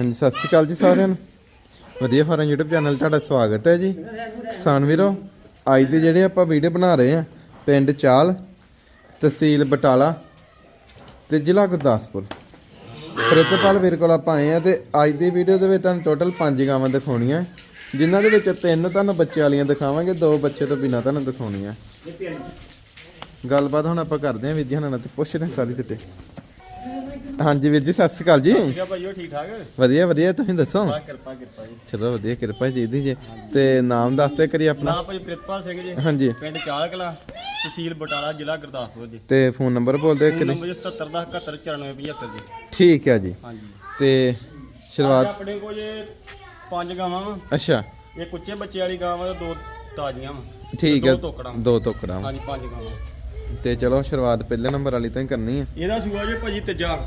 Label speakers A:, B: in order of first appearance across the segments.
A: ਹਾਂਜੀ, ਸਤਿ ਸ਼੍ਰੀ ਅਕਾਲ ਜੀ ਸਾਰਿਆਂ ਨੂੰ। ਵਧੀਆ ਫਾਰਮ YouTube ਚੈਨਲ ਤੁਹਾਡਾ ਸਵਾਗਤ ਹੈ ਜੀ। ਕਿਸਾਨ ਵੀਰੋ, ਅੱਜ ਦੇ ਜਿਹੜੇ ਆਪਾਂ ਵੀਡੀਓ ਬਣਾ ਰਹੇ ਆ ਪਿੰਡ ਚਾਲ, ਤਹਿਸੀਲ ਬਟਾਲਾ ਤੇ ਜ਼ਿਲ੍ਹਾ ਗੁਰਦਾਸਪੁਰ। ਪ੍ਰਿਤਪਾਲ ਵੀਰ ਕੋਲ ਆਪਾਂ ਆਏ ਆ ਤੇ ਅੱਜ ਦੀ ਵੀਡੀਓ ਦੇ ਵਿੱਚ ਤੁਹਾਨੂੰ ਟੋਟਲ 5 ਗਾਵਾਂ ਦਿਖਾਉਣੀਆਂ। ਜਿਨ੍ਹਾਂ ਦੇ ਵਿੱਚ ਤਿੰਨ ਤੁਹਾਨੂੰ ਬੱਚੇ ਵਾਲੀਆਂ ਦਿਖਾਵਾਂਗੇ, ਦੋ ਬੱਚੇ ਤੋਂ ਬਿਨਾਂ ਤੁਹਾਨੂੰ ਦਿਖਾਉਣੀਆਂ। ਗੱਲਬਾਤ ਹੁਣ ਆਪਾਂ ਕਰਦੇ ਆਂ ਵੀਰ ਜੀ ਹਨਾਂ ਨਾਲ ਤੇ ਪੁੱਛਦੇ ਹਾਂ ਸਾਰੀ ਚਿੱਟੇ ਹਾਂਜੀ ਵੀਰ ਜੀ ਸਤਿ ਸ਼੍ਰੀ ਅਕਾਲ ਜੀ।
B: ਠੀਕ ਆ ਭਾਈ ਉਹ ਠੀਕ ਠਾਕ?
A: ਵਧੀਆ ਵਧੀਆ ਤੁਸੀਂ ਦੱਸੋ?
B: ਬਾ ਕਿਰਪਾ ਕਿਰਪਾ ਜੀ।
A: ਚਲੋ ਵਧੀਆ ਕਿਰਪਾ ਜੀ ਦੀ ਜੀ। ਤੇ ਨਾਮ ਦੱਸਦੇ ਕਰੀ ਆਪਣਾ।
B: ਨਾਮ ਭਾਈ ਪ੍ਰਿਤਪਾਲ ਸਿੰਘ ਜੀ।
A: ਹਾਂਜੀ।
B: ਪਿੰਡ ਚਾਲਕਲਾ ਤਹਿਸੀਲ ਬਟਾਲਾ ਜ਼ਿਲ੍ਹਾ ਗੁਰਦਾਸਪੁਰ ਜੀ।
A: ਤੇ ਫੋਨ ਨੰਬਰ ਬੋਲਦੇ
B: ਫੋਨ
A: ਕਿੰਨੇ
B: ਨੰਬਰ 7710719475 ਜੀ।
A: ਠੀਕ ਹੈ ਜੀ।
B: ਹਾਂਜੀ।
A: ਤੇ ਸ਼ੁਰੂਆਤ
B: ਆਪਣੇ ਕੋਲ ਜੇ ਪੰਜ ਗਾਵਾਂ ਵਾ।
A: ਅੱਛਾ।
B: ਇਹ ਕੁੱਚੇ ਬੱਚੇ ਵਾਲੀ ਗਾਂ ਵਾ ਤੇ ਦੋ ਤਾਜ਼ੀਆਂ ਵਾ।
A: ਠੀਕ ਹੈ
B: ਦੋ ਟੋਕੜਾਂ
A: ਦੋ ਟੋਕੜਾਂ
B: ਹਾਂਜੀ ਪੰਜ ਗਾਵਾਂ
A: ਤੇ ਚਲੋ ਸ਼ੁਰੂਆਤ ਪਹਿਲੇ ਨੰਬਰ ਵਾਲੀ ਤੋਂ ਹੀ ਕਰਨੀ ਹੈ।
B: ਇਹਦਾ ਸੂਆ ਜੇ ਭਾਜੀ ਤੀਜਾ।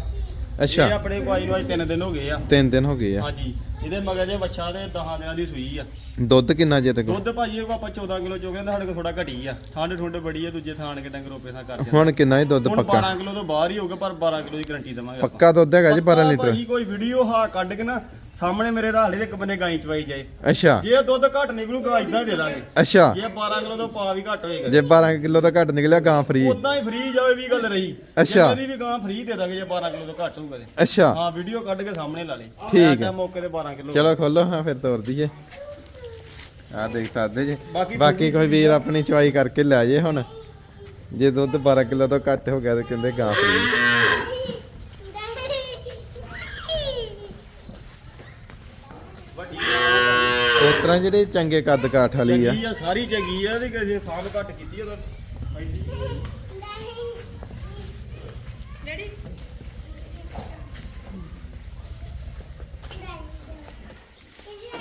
A: ਅੱਛਾ।
B: ਇਹ ਆਪਣੇ ਕੋਲ ਆਈ ਨੂੰ ਅੱਜ ਤਿੰਨ ਦਿਨ ਹੋ ਗਏ ਆ।
A: ਤਿੰਨ ਦਿਨ ਹੋ ਗਏ ਆ।
B: ਹਾਂਜੀ। ਇਹਦੇ ਮਗਰ ਜੇ ਬੱਚਾ ਤੇ 10 ਦਿਨਾਂ ਦੀ ਸੂਈ ਆ।
A: ਦੁੱਧ ਕਿੰਨਾ ਜੇ ਤੱਕ?
B: ਦੁੱਧ ਭਾਜੀ ਇਹ ਆਪਾਂ 14 ਕਿਲੋ ਚੋਗੇ ਸਾਡੇ ਕੋਲ ਥੋੜਾ ਘਟੀ ਆ। ਠੰਡ ਠੁੰਡ ਬੜੀ ਆ ਦੂਜੇ ਥਾਣ ਕੇ ਡੰਗਰ ਰੋਪੇ ਨਾਲ ਕਰ ਜਾਂਦੇ
A: ਹੁਣ ਕਿੰਨਾ ਹੀ ਦੁੱਧ
B: ਹੁਣ
A: ਪੱਕਾ?
B: 12 ਕਿਲੋ ਤੋਂ ਬਾਹਰ ਹੀ ਹੋਊਗਾ ਪਰ 12 ਕਿਲੋ ਦੀ ਗਾਰੰਟੀ ਦਵਾਂਗੇ।
A: ਪੱਕਾ ਦੁੱਧ ਹੈਗਾ ਜੀ 12
B: ਪੱਕਾ
A: ਲੀਟਰ।
B: ਭਾਜੀ ਕੋਈ ਵੀਡੀਓ ਹਾ ਕੱਢ ਕੇ ਨਾ ਸਾਹਮਣੇ ਮੇਰੇ ਰਾਹਲੇ ਦੇ ਇੱਕ ਬੰਨੇ ਗਾਈ ਚਵਾਈ ਜਾਏ।
A: ਅੱਛਾ।
B: ਜੇ ਦੁੱਧ ਘੱਟ ਨਿਕਲੂਗਾ ਇਦਾਂ ਹੀ ਦੇ ਦਾਂਗੇ।
A: ਅੱਛਾ।
B: ਜੇ 12 ਕਿਲੋ ਤੋਂ ਪਾ ਵੀ ਘੱਟ ਹੋਏਗਾ।
A: ਜੇ 12 ਕਿਲੋ ਦਾ ਘੱਟ ਨਿਕਲਿਆ ਗਾਂ ਫਰੀ
B: ਉਦਾਂ ਹੀ ਫ੍ਰੀ ਜਾਵੇ ਵੀ ਗੱਲ ਰਹੀ।
A: ਅੱਛਾ।
B: ਜਿੰਨੇ ਦੀ ਵੀ ਗਾਂ ਫ੍ਰੀ ਦੇ ਦਾਂਗੇ ਜੇ 12 ਕਿਲੋ ਤੋਂ ਘੱਟ ਹੋਊਗਾ ਤੇ
A: ਅੱਛਾ।
B: ਹਾਂ ਵੀਡੀਓ ਕੱਢ ਕੇ ਸਾਹਮਣੇ ਲਾ ਲਈ।
A: ਠੀਕ ਹੈ।
B: ਮੌਕੇ ਤੇ 12 ਕਿਲੋ।
A: ਚਲੋ ਖੋਲੋ ਹਾਂ ਫਿਰ ਤੋਰ ਦਈਏ ਆ ਦੇਖ ਸਕਦੇ ਜੀ।
B: ਬਾਕੀ
A: ਬਾਕੀ ਕੋਈ ਵੀਰ ਆਪਣੀ ਚੁਆਈ ਕਰਕੇ ਲੈ ਜੇ ਹੁਣ। ਜੇ ਦੁੱਧ 12 ਕਿਲੋ ਤੋਂ ਘੱਟ ਹੋ ਗਿਆ ਤਾਂ ਕਹਿੰਦੇ ਗਾਂ ਫਰੀ ਤਰ੍ਹਾਂ ਜਿਹੜੇ ਚੰਗੇ ਕੱਦ ਕਾਠ ਵਾਲੀ ਆ।
B: ਚੰਗੀ ਆ ਸਾਰੀ ਚੰਗੀ ਆ ਇਹਦੀ ਕਿਸੇ ਸਾਂਭ ਘੱਟ ਕੀਤੀ ਉਹਦਾ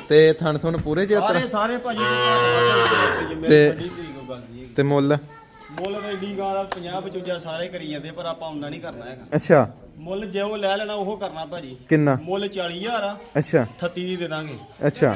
A: ਤੇ ਥਣ ਥਣ ਪੂਰੇ ਜੇ
B: ਸਾਰੇ ਸਾਰੇ ਭਾਜੀ ਨੂੰ
A: ਤੇ-
B: ਕੋਈ ਗੱਲ ਨਹੀਂ
A: ਤੇ ਮੁੱਲ?
B: ਮੁੱਲ ਤਾਂ ਏਡੀ ਗਾਂ ਦਾ 50 55 ਸਾਰੇ ਕਰੀ ਜਾਂਦੇ ਪਰ ਆਪਾਂ ਆਉਂਦਾ ਨਹੀਂ ਕਰਨਾ ਹੈਗਾ।
A: ਅੱਛਾ।
B: ਮੁੱਲ ਜੇ ਉਹ ਲੈ ਲੈਣਾ ਉਹ ਕਰਨਾ ਭਾਜੀ।
A: ਕਿੰਨਾ?
B: ਮੁੱਲ 40000 ਆ।
A: ਅੱਛਾ।
B: 38 ਦੀ ਦੇ ਦਾਂਗੇ।
A: ਅੱਛਾ।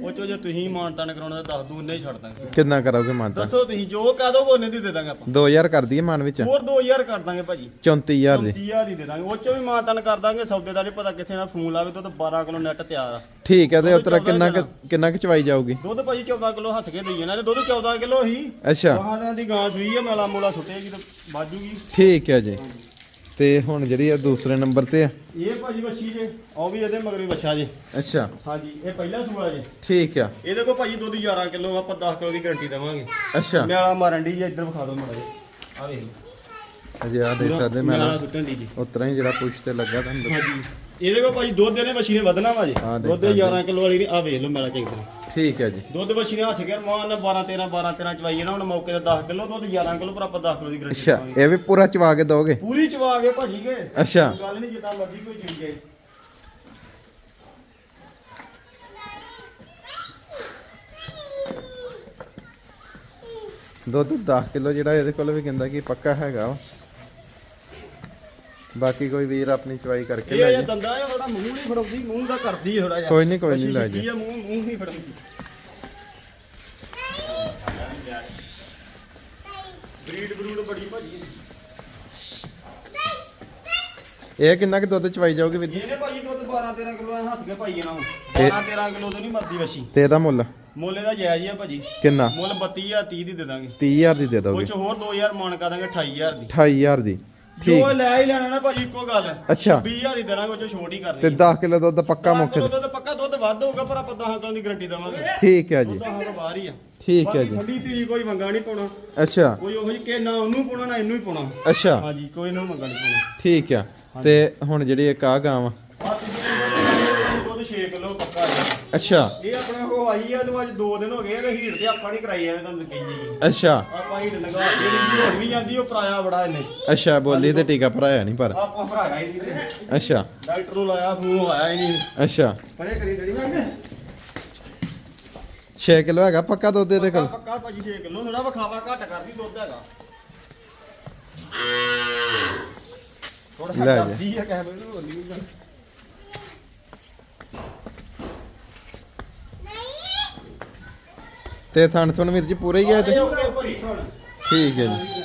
B: ਉਹ ਚੋਂ ਜੇ ਤੁਸੀਂ ਮਾਨਤਾਨ ਕਰਾਉਣਾ ਤਾਂ ਦੱਸ ਦੂ ਉਹਨੇ ਹੀ ਛੱਡ ਦਾਂਗੇ
A: ਕਿੰਨਾ ਕਰੋਗੇ ਮਾਨਤਾ
B: ਦੱਸੋ ਤੁਸੀਂ ਜੋ ਕਹਿ ਦੋ ਉਹਨੇ ਦੀ ਦੇ ਦਾਂਗੇ ਆਪਾਂ।
A: 2000 ਕਰ ਦਈਏ ਮਨ ਵਿੱਚ?
B: ਹੋਰ 2000 ਕਰ ਦਾਂਗੇ ਭਾਜੀ।
A: 34000 ਦੀ।
B: 30000 ਦੀ ਦੇ ਦਾਂਗੇ। ਉਹ ਚੋਂ ਵੀ ਮਾਨਤਾਨ ਕਰ ਦਾਂਗੇ ਸੌਦੇ ਦਾ ਨਹੀਂ ਪਤਾ ਕਿੱਥੇ ਨਾ ਫੋਨ ਲਾਵੇ ਤਾਂ 12 ਕਿਲੋ ਨੈਟ ਤਿਆਰ ਆ।
A: ਠੀਕ ਹੈ ਤੇ ਉਤਰਾ ਕਿੰਨਾ ਕੁ-। ਕਿੰਨਾ ਕੁ ਚਵਾਈ ਜਾਊਗੀ?
B: ਦੁੱਧ ਭਾਜੀ 14 ਕਿਲੋ ਹੱਸ ਕੇ ਦੇਈ ਜਾਣਾ ਦੁੱਧ 14 ਕਿਲੋ ਹੀ।
A: ਅੱਛਾ।
B: ਗਾਂ ਦੀ ਗਾਂ ਸੂਈ ਆ ਮੇਲਾ ਮੂਲਾ ਛੁੱਟੇਗੀ ਤਾਂ ਬਾਜੂਗੀ
A: ਠੀਕ ਹੈ ਜੀ। ਤੇ ਹੁਣ ਜਿਹੜੀ ਆ ਦੂਸਰੇ ਨੰਬਰ ਤੇ ਆ।
B: ਇਹ ਭਾਜੀ ਵੱਛੀ ਜੇ ਉਹ ਵੀ ਇਹਦੇ ਮਗਰੀ ਵੱਛਾ ਜੇ।
A: ਅੱਛਾ।
B: ਹਾਂਜੀ ਇਹ ਪਹਿਲਾ ਸੂਆ ਜੇ।
A: ਠੀਕ ਆ।
B: ਇਹਦੇ ਕੋਲ ਭਾਜੀ ਦੁੱਧ 11 ਕਿਲੋ ਆਪਾਂ 10 ਕਿਲੋ ਦੀ ਗਾਰੰਟੀ ਦੇਵਾਂਗੇ।
A: ਅੱਛਾ।
B: ਮੇਲਾ ਮਾਰਨ ਦੀ ਜੇ ਇੱਧਰ ਵਿਖਾ ਦਿਓ ਮਾੜਾ ਜਿਹਾ। ਆ ਵੇਖ
A: ਅਜੇ ਆ ਦੇਖ ਸਕਦੇ ਮੈਂ
B: ਮੇਲਾ ਸੁੱਟਣ ਦੀ ਜੀ।
A: ਉਤਰਾ ਹੀ ਜਿਹੜਾ ਪੁੱਛ ਤੇ ਲੱਗਾ ਤੁਹਾਨੂੰ।
B: ਹਾਂਜੀ। ਇਹਦੇ ਕੋਲ ਭਾਜੀ ਦੁੱਧ ਵੱਛੀ ਨੇ ਵਧਣਾ ਵਾ ਜੇ।
A: ਹਾਂ, ਦੇਖ
B: ਦੁੱਧ 11 ਕਿਲੋ ਵਾਲੀ ਨਹੀਂ ਆ ਵੇਖ ਲਓ ਮੇਲਾ ਚੰਗੀ ਤਰ੍ਹਾਂ
A: ਠੀਕ ਹੈ ਜੀ।
B: ਦੁੱਧ ਵੱਛੀ ਨੇ ਹੱਸ ਕੇ ਮਾਨ 12 13 12 13 ਚਵਾਈ ਨਾ ਹੁਣ ਮੌਕੇ ਤੇ 10 ਕਿਲੋ ਦੁੱਧ 11 ਕਿਲੋ ਪਰ ਆਪਾਂ 10 ਕਿਲੋ ਦੀ ਗਾਰੰਟੀ
A: ਅੱਛਾ ਇਹ ਵੀ ਪੂਰਾ ਚਵਾ ਕੇ ਦੋਗੇ?
B: ਪੂਰੀ ਚਵਾ ਕੇ ਭਾਜੀ ਕੇ।
A: ਅੱਛਾ।
B: ਗੱਲ ਨਹੀਂ ਜਿੱਦਾਂ ਮਰਜ਼ੀ ਕੋਈ ਚੀਜ਼ ਜਾਏ
A: ਦੁੱਧ 10 ਕਿਲੋ ਜਿਹੜਾ ਇਹਦੇ ਕੋਲ ਵੀ ਕਹਿੰਦਾ ਕਿ ਪੱਕਾ ਹੈਗਾ ਵਾ। ਬਾਕੀ ਕੋਈ ਵੀਰ ਆਪਣੀ ਚਵਾਈ ਕਰਕੇ ਲੈ
B: ਇਹ
A: ਜੇ।
B: ਦੰਦਾ ਇਹ ਥੋੜਾ ਮੂੰਹ ਨਹੀਂ ਫੜਾਉਂਦੀ ਮੂੰਹ ਦਾ ਕਰਦੀ ਥੋੜਾ ਜਿਹਾ।
A: ਕੋਈ ਨੀ, ਕੋਈ ਨੀ,
B: ਵੱਛੀ
A: ਲੈ
B: ਸਿੱਧੀ
A: ਜਾ।
B: ਆ, ਮੂੰਹ ਮੂੰਹ ਨਹੀਂ ਫੜਾਉਂਦੀ ਬਰੀਡ ਬਰੂਡ ਬੜੀ ਭਾਜੀ
A: ਇਹ ਕਿੰਨਾ ਕੁ ਦੁੱਧ ਚਵਾਈ ਜਾਊਗੀ ਵੀਰ ਜੀ?
B: ਇਹਨੇ ਭਾਜੀ ਦੁੱਧ 12 13 ਕਿਲੋ ਹੱਸ ਕੇ ਭਾਈ ਇਹਨਾਂ
A: ਇਹ-
B: 12 13 ਕਿਲੋ ਤੋਂ ਨਹੀਂ ਮਰਦੀ ਵਸ਼ੀ
A: ਤੇ ਇਹਦਾ ਮੁੱਲ।
B: ਮੁੱਲ ਇਹਦਾ ਜਾਇਜ਼ ਹੀ ਆ ਭਾਜੀ।
A: ਕਿੰਨਾ?
B: ਮੁੱਲ 32000 30 ਦੀ ਦੇ ਦਾਂਗੇ।
A: 30000 ਦੀ ਦੇ
B: ਉਹ
A: ਦੋਗੇ
B: ਚ ਹੋਰ 2000 ਮਾਨ ਕਰ ਦਾਂਗੇ 28000 ਦੀ।
A: 28000 ਦੀ।
B: ਜੋ
A: ਠੀਕ।
B: ਲੈ ਹੀ ਲੈਣਾ ਨਾ ਭਾਜੀ ਇੱਕੋ ਗੱਲ ਹੈ।
A: ਅੱਛਾ।
B: 20000 ਦੀ ਦੇਣਾ ਚ ਛੋਟ ਹੀ ਕਰਨੀ
A: ਤੇ 10 ਕਿਲੋ ਦੁੱਧ ਪੱਕਾ ਮੁੱਖ
B: ਕਿਲੋ ਦੁੱਧ ਪੱਕਾ ਦੁੱਧ ਵੱਧ ਹੋਊਗਾ ਪਰ ਆਪਾਂ 10 ਕਿਲੋ ਦੀ ਗਾਰੰਟੀ ਦੇਵਾਂਗੇ।
A: ਠੀਕ ਹੈ ਜੀ।
B: 10 ਤੋਂ ਬਾਹਰ ਹੀ ਆ।
A: ਠੀਕ ਹੈ
B: ਬਾਕੀ
A: ਜੀ।
B: ਠੰਡੀ ਤੇਰੀ ਕੋਈ ਮੰਗਾ ਨਹੀਂ ਪਾਉਣਾ।
A: ਅੱਛਾ।
B: ਕੋਈ ਉਹ ਜਿਹੀ ਕਿ ਨਾ ਉਹਨੂੰ ਪਾਉਣਾ ਨਾ ਇਹਨੂੰ ਹੀ ਪਾਉਣਾ।
A: ਅੱਛਾ।
B: ਹਾਂਜੀ ਕੋਈ ਇਹਨੂੰ ਮੰਗਾ ਨਹੀਂ ਪਾਉਣਾ।
A: ਠੀਕ ਆ। ਤੇ ਹੁਣ ਜਿਹੜੀ ਇੱਕ ਆ ਗਾਂ ਵਾ
B: ਆ ਤੀਜੀ ਦੁੱਧ 6 ਕਿਲੋ ਪੱਕਾ ਹੈ
A: ਅੱਛਾ।
B: ਇਹ ਆਪਣਾ ਉਹ ਆਈ ਆ ਨੂੰ ਅੱਜ 2 ਦਿਨ ਹੋ ਗਏ ਤੇ ਹੀਟ ਤੇ ਆਪਾਂ ਨਹੀਂ ਕਰਾਈ ਐਵੇਂ ਤੁਹਾਨੂੰ ਕਹੀ ਜੀ
A: ਅੱਛਾ।
B: ਆਪਾਂ ਹੀਟ ਲਗਾ ਜਿਹੜੀ ਜੀ ਹੁਣ ਵੀ ਜਾਂਦੀ ਉਹ ਪਰਾਇਆ ਬੜਾ ਇਹਨੇ।
A: ਅੱਛਾ ਬੋਲੀ ਤੇ ਟੀਕਾ ਭਰਾਇਆ ਨਹੀਂ ਪਰ।
B: ਆਪਾਂ ਭਰਾਇਆ ਹੀ ਨਹੀਂ ਤੇ।
A: ਅੱਛਾ।
B: ਡਾਕਟਰ ਨੂੰ ਲਾਇਆ ਫੋਨ ਆਇਆ ਹੀ ਨਹੀਂ
A: ਅੱਛਾ।
B: ਪਰੇ ਕਰੀ ਡੜੀ ਨਾ
A: 6 ਕਿਲੋ ਹੈਗਾ ਪੱਕਾ ਦੁੱਧ ਇਹਦੇ ਕੋਲ?
B: ਪੱਕਾ ਭਾਜੀ 6 ਕਿਲੋ ਥੋੜਾ ਵਿਖਾਵਾ ਘੱਟ ਕਰਦੀ ਦੁੱਧ ਹੈਗਾ। ਥੋੜਾ
A: ਲੈ ਜਾ।
B: ਕਰਦੀ ਹੈ ਕਹਿ ਮੈਨੂੰ ਬੋਲੀ
A: ਤੇ ਥਣ ਥਣ ਵੀਰ ਜੀ ਪੂਰੇ ਹੀ ਆ ਤੇ ਠੀਕ ਹੈ ਜੀ।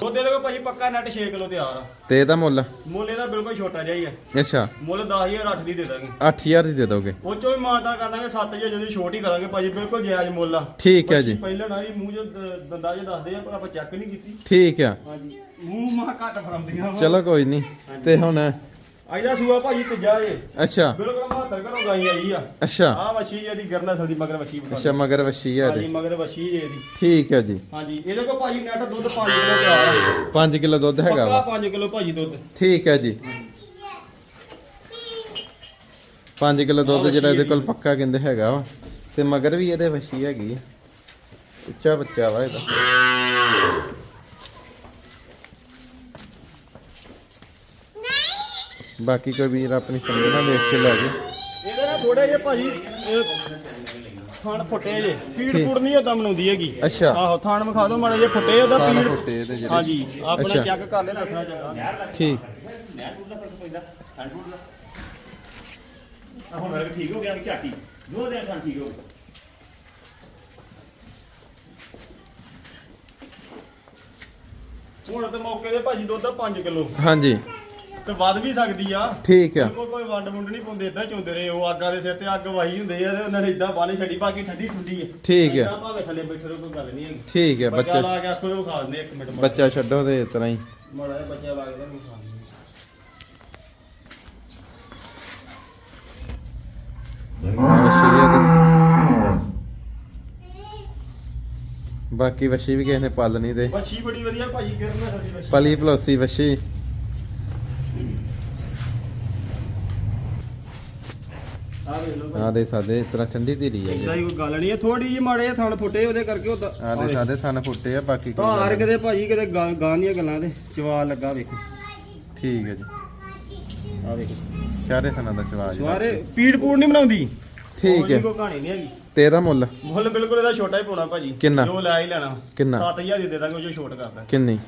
B: ਦੁੱਧ ਦੇ ਭਾਜੀ ਪੱਕਾ ਨੈਟ 6 ਕਿਲੋ ਤਿਆਰ ਆ।
A: ਤੇ ਇਹਦਾ ਮੁੱਲ?
B: ਮੁੱਲ ਇਹਦਾ ਬਿਲਕੁਲ ਛੋਟਾ ਜਿਹਾ ਹੀ ਆ।
A: ਅੱਛਾ।
B: ਮੁੱਲ 10000 8 ਦੀ ਦੇ ਦਾਂਗੇ।
A: 8000 ਦੀ ਦੇ ਦੋਗੇ।
B: ਉਹ ਚੋਂ ਵੀ ਮਾਨਤਾ ਕਰ ਦਾਂਗੇ 7000 ਜਦੋਂ ਛੋਟ ਹੀ ਕਰਾਂਗੇ ਭਾਜੀ ਬਿਲਕੁਲ ਜਾਇਜ਼ ਮੁੱਲ ਆ।
A: ਠੀਕ ਹੈ ਜੀ।
B: ਪਹਿਲਾਂ ਨਾ ਵੀ ਮੂੰਹ ਜੋ ਦੰਦਾਂ ਜੇ ਦੱਸਦੇ ਆ ਪਰ ਆਪਾਂ ਚੈੱਕ ਨਹੀਂ ਕੀਤੀ।
A: ਠੀਕ ਆ।
B: ਹਾਂਜੀ। ਮੂੰਹ ਮਾ ਘੱਟ ਫਰਮਦੀਆਂ
A: ਚਲੋ ਕੋਈ ਨਹੀਂ। ਤੇ ਹੁਣ
B: ਅੱਜ ਦਾ ਸੂਆ ਭਾਜੀ ਤੀਜਾ ਜੇ
A: ਅੱਛਾ।
B: ਬਿਲਕੁਲ ਮਾਤਰ ਘਰੋਂ ਗਾਈ ਆਈ ਆ।
A: ਅੱਛਾ।
B: ਆ ਵਸ਼ੀ ਇਹਦੀ ਗਰਨਾ ਦੀ ਮਗਰ ਵਸ਼ੀ ਬਤਾ
A: ਅੱਛਾ ਮਗਰ ਵਸ਼ੀ ਆ
B: ਹਾਂਜੀ ਮਗਰ ਵਸ਼ੀ ਜੇ ਇਹਦੀ।
A: ਠੀਕ ਹੈ ਜੀ।
B: ਹਾਂਜੀ ਇਹਦੇ ਕੋਲ ਭਾਜੀ ਨੈਟ ਦੁੱਧ 5 ਕਿਲੋ ਤਿਆਰ ਆ
A: 5 ਕਿਲੋ ਦੁੱਧ ਹੈਗਾ
B: ਪੱਕਾ
A: ਵਾ।
B: 5 ਕਿਲੋ ਭਾਜੀ ਦੁੱਧ।
A: ਠੀਕ ਹੈ ਜੀ। 5 ਕਿਲੋ ਦੁੱਧ ਜਿਹੜਾ ਇਹਦੇ ਕੋਲ ਪੱਕਾ ਕਹਿੰਦੇ ਹੈਗਾ ਵਾ। ਤੇ ਮਗਰ ਵੀ ਇਹਦੇ ਵਸ਼ੀ ਹੈਗੀ ਆ। ਉੱਚਾ ਬੱਚਾ ਵਾ ਇਹਦਾ। ਬਾਕੀ ਕੋਈ ਵੀਰ ਆਪਣੀ ਨਾਲ ਦੇਖ ਕੇ ਲੈ ਜੇ
B: ਇਹਦੇ ਨਾਲ ਥੋੜੇ ਜਿਹੇ ਭਾਜੀ ਥਣ ਫੁੱਟੇ ਜੇ। ਪੀੜ। ਪੂੜ ਨਹੀਂ ਏਦਾਂ ਬਣਾਉਂਦੀ ਹੈਗੀ।
A: ਅੱਛਾ।
B: ਆਹੋ ਥਣ ਵਿਖਾ ਦਿਓ ਮਾੜੇ ਜੇ ਫੁੱਟੇ ਉਹਦਾ
A: ਥਣ
B: ਪੀੜ
A: ਫੁੱਟੇ ਇਹਦੇ ਜਿਹੜੇ।
B: ਹਾਂਜੀ ਆਪਣਾ
A: ਅੱਛਾ।
B: ਚੈੱਕ ਕਰ ਲੈ ਦੱਸਣਾ ਚਾਹੀਦਾ
A: ਠੀਕ।
C: ਹੁਣ ਵਰਗ ਠੀਕ ਹੋ ਗਿਆ ਕਿ ਝਾਟੀ ਦੋ ਦਿਨ ਖਾਂ ਠੀਕ ਹੋ ਗਿਆ
B: ਹੁਣ ਤੇ ਮੌਕੇ ਦੇ ਭਾਜੀ ਦੁੱਧ 5 ਕਿਲੋ।
A: ਹਾਂਜੀ।
B: ਤੇ ਵੱਧ ਵੀ ਸਕਦੀ ਆ।
A: ਠੀਕ ਆ।
B: ਬਿਲਕੁਲ ਕੋਈ ਵੰਡ ਵੁੰਡ ਨਹੀਂ ਪਾਉਂਦੇ ਇਦਾਂ ਚੁੰਦੇ ਰਹੇ। ਉਹ ਅੱਗਾਂ ਦੇ ਸਿਰ ਤੇ ਅੱਗ ਵਾਈ ਹੁੰਦੇ ਆ ਤੇ ਉਹਨਾਂ ਨੇ ਇਦਾਂ ਬਾਲੇ ਛੱਡੀ ਬਾਕੀ ਠੰਡੀ ਠੁੰਡੀ ਹੈ
A: ਠੀਕ।
B: ਏਦਾਂ ਭਾਵੇਂ ਥੱਲੇ ਬੈਠੇ ਰਹੋ ਕੋਈ ਗੱਲ ਨਹੀਂ ਹੈਗੀ।
A: ਠੀਕ ਹੈ
B: ਬੱਚਾ ਲਾ ਕੇ ਆਖੋ ਤੇ ਵਿਖਾ ਦਿੰਦੇ ਇੱਕ ਮਿੰਟ
A: ਬੱਚਾ ਛੱਡੋ ਤੇ ਇਸ ਤਰ੍ਹਾਂ ਹੀ।
B: ਮਾੜਾ ਬੱਚਾ ਲਾ ਕੇ ਵਿਖਾ ਦਿੰਦੇ
A: ਵਸ਼ੀ ਬਾਕੀ ਵਸ਼ੀ ਵੀ ਕਿਸੇ ਨੇ ਪਾਲਣੀ ਤੇ।
B: ਵੱਛੀ ਬੜੀ ਵਧੀਆ ਭਾਜੀ ਕਿਰਨ ਸਾਡੀ ਵੱਛੀ
A: ਪਲੀ ਪਲੋਸੀ ਵਸ਼ੀ।
B: ਆ
A: ਦੇ ਸਾਦੇ ਇਸ ਤਰ੍ਹਾਂ ਠੰਡੀ ਧੀਰੀ ਆ
B: ਇਦਾਂ
A: ਜੀ
B: ਹੀ ਕੋਈ ਗੱਲ ਨਹੀਂ ਹੈ ਥੋੜੀ ਜਿਹੀ ਮਾੜੇ ਜਿਹੇ ਥਣ ਫੁੱਟੇ ਉਹਦੇ ਕਰਕੇ ਉਹ
A: ਆ ਦੇ ਸਾਦੇ ਥਣ ਫੁੱਟੇ ਆ ਬਾਕੀ ਕੋਈ ਨਹੀਂ।
B: ਕਿਤੇ ਭਾਜੀ ਕਿਤੇ ਗਾਂ ਦੀਆਂ ਗੱਲਾਂ ਤੇ ਚਵਾ ਲੱਗਾ ਵੇਖੋ।
A: ਠੀਕ ਹੈ ਜੀ।
B: ਆ ਵੇਖੋ।
A: ਚਾਰੇ ਸਨਾਂ ਦਾ ਚਵਾਜ
B: ਸਵਾਰੇ ਪੀੜ ਪੂੜ ਨਹੀਂ ਬਣਾਉਂਦੀ
A: ਠੀਕ ਹੈ।
B: ਕੋਈ ਕਹਾਣੀ ਨਹੀਂ ਹੈਗੀ।
A: ਤੇ ਇਹਦਾ ਮੁੱਲ।
B: ਮੁੱਲ ਬਿਲਕੁਲ ਇਹਦਾ ਛੋਟਾ ਹੀ ਪਾਉਣਾ ਭਾਜੀ।
A: ਕਿੰਨਾ?
B: ਜੋ ਲੈ ਹੀ ਲੈਣਾ।
A: ਕਿੰਨਾ?
B: 7000 ਦੀ ਦੇ ਦਾਂਗੇ ਜੋ ਛੋਟ ਕਰਦਾ।
A: ਕਿੰਨੀ?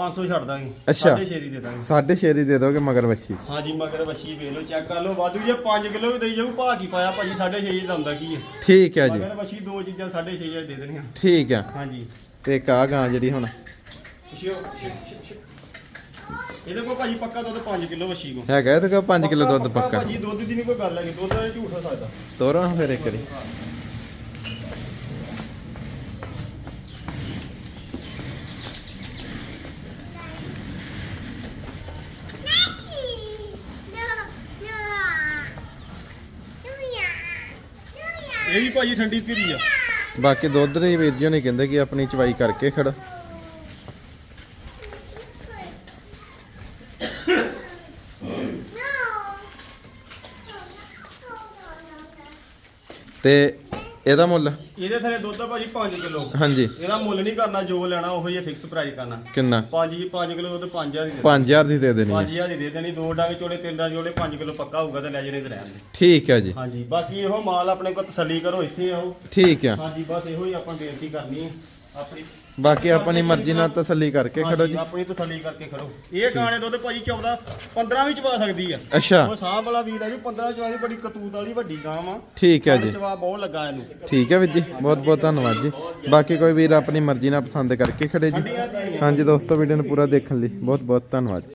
B: 500 ਛੱਡ ਦਾਂਗੇ।
A: ਅੱਛਾ।
B: 6.5 ਦੀ ਦੇ ਦਾਂਗੇ।
A: ਸਾਢੇ ਛੇ ਦੀ ਦੇ ਦੋਗੇ ਮਗਰ ਵਸ਼ੀ
B: ਹਾਂਜੀ ਮਗਰ ਵੱਛੀ ਵੇਖ ਲਓ ਚੈੱਕ ਕਰ ਲਓ। ਵਾਧੂ ਜੇ 5 ਕਿਲੋ ਵੀ ਦੇਈ ਜਾਊ ਭਾ ਕੀ ਪਾਇਆ? ਭਾਜੀ 6.5 ਦਾ ਹੁੰਦਾ ਕੀ ਹੈ
A: ਠੀਕ ਹੈ ਜੀ।
B: ਮਗਰ ਵੱਛੀ ਦੋ ਚੀਜ਼ਾਂ 6.5 ਦੇ ਦੇਣੀਆਂ।
A: ਠੀਕ ਆ
B: ਹਾਂਜੀ।
A: ਤੇ ਆ ਗਾਂ ਜਿਹੜੀ ਹੁਣ।
B: ਇਹਦੇ ਕੋਲ ਭਾਜੀ ਪੱਕਾ ਦੁੱਧ 5 ਕਿਲੋ ਵੱਛੀ ਕੋ
A: ਹੈਗਾ ਇਹਦੇ ਕੋਲ 5 ਕਿਲੋ ਦੁੱਧ ਪੱਕਾ
B: ਭਾਜੀ ਦੁੱਧ ਦੀ ਨਹੀਂ ਕੋਈ ਗੱਲ ਹੈਗੀ ਦੁੱਧ ਦਾ ਝੂਠ ਹੋ ਸਕਦਾ।
A: ਤੋਰਾਂ ਫਿਰ ਇੱਕ ਵਾਰੀ।
B: ਇਹ ਵੀ ਭਾਜੀ ਠੰਡੀ ਧੀਰੀ ਆ।
A: ਬਾਕੀ ਦੁੱਧ ਦੇ ਵੀਰ ਜੀ ਨੇ ਕਹਿੰਦੇ ਕਿ ਆਪਣੀ ਚਵਾਈ ਕਰਕੇ ਖੜ। ਤੇ ਇਹਦਾ ਮੁੱਲ?
B: ਇਹਦੇ ਥਲੇ ਦੁੱਧ ਦਾ ਭਾਜੀ 5 ਕਿਲੋ।
A: ਹਾਂਜੀ।
B: ਇਹਦਾ ਮੁੱਲ ਨਹੀਂ ਕਰਨਾ ਜੋ ਲੈਣਾ ਉਹੋ ਹੀ ਫਿਕਸ ਪ੍ਰਾਈਸ ਕਰਨਾ।
A: ਕਿੰਨਾ?
B: 5 ਜੀ 5 ਕਿਲੋ ਦੁੱਧ 5000 ਦੀ ਦੇ
A: 5000 ਦੀ ਦੇ ਦੇਣੀ ਹੈ।
B: 5000 ਦੀ ਦੇ ਦੇਣੀ ਦੋ ਡਾਂਗੇ ਚੋੜੇ ਤਿੰਨ ਡਾਂਗੇ ਚੋੜੇ 5 ਕਿਲੋ ਪੱਕਾ ਹੋਊਗਾ ਤੇ ਲੈ ਜਣੇ ਤੇ ਰਹਿਣ ਦੇ।
A: ਠੀਕ ਹੈ ਜੀ।
B: ਹਾਂਜੀ ਬਾਕੀ ਇਹੋ ਮਾਲ ਆਪਣੇ ਕੋਲ ਤਸੱਲੀ ਕਰੋ ਇੱਥੇ ਆਓ।
A: ਠੀਕ ਆ
B: ਹਾਂਜੀ ਬਸ ਇਹੋ ਹੀ ਆਪਾਂ ਬੇਨਤੀ ਕਰਨੀ ਹੈ ਆਪਣੀ
A: ਬਾਕੀ ਆਪਣੀ ਮਰਜ਼ੀ ਨਾਲ ਤਸੱਲੀ ਕਰਕੇ ਖੜੋ ਜੀ।
B: ਆਪਣੀ ਤਸੱਲੀ ਕਰਕੇ ਖੜੋ। ਇਹ ਗਾਣੇ ਦੁੱਧ ਭਾਜੀ 14 15 ਵੀ ਚਵਾ ਸਕਦੀ ਆ।
A: ਅੱਛਾ।
B: ਉਹ ਸਾਹ ਵਾਲਾ ਵੀਰ ਆ ਜੀ 15 ਚਵਾ ਦੀ ਬੜੀ ਕਤੂਤ ਵਾਲੀ ਵੱਡੀ ਗਾਂ ਵਾ
A: ਠੀਕ ਹੈ ਜੀ।
B: ਚਵਾ ਬਹੁਤ ਲੱਗਾ ਇਹਨੂੰ।
A: ਠੀਕ ਹੈ ਵੀਰ ਜੀ ਬਹੁਤ ਬਹੁਤ ਧੰਨਵਾਦ ਜੀ। ਬਾਕੀ ਕੋਈ ਵੀਰ ਆਪਣੀ ਮਰਜ਼ੀ ਨਾਲ ਪਸੰਦ ਕਰਕੇ ਖੜੇ ਜੀ। ਹਾਂਜੀ ਦੋਸਤੋ ਵੀਡੀਓ ਨੂੰ ਪੂਰਾ ਦੇਖਣ ਲਈ ਬਹੁਤ ਬਹੁਤ ਧੰਨਵਾਦ।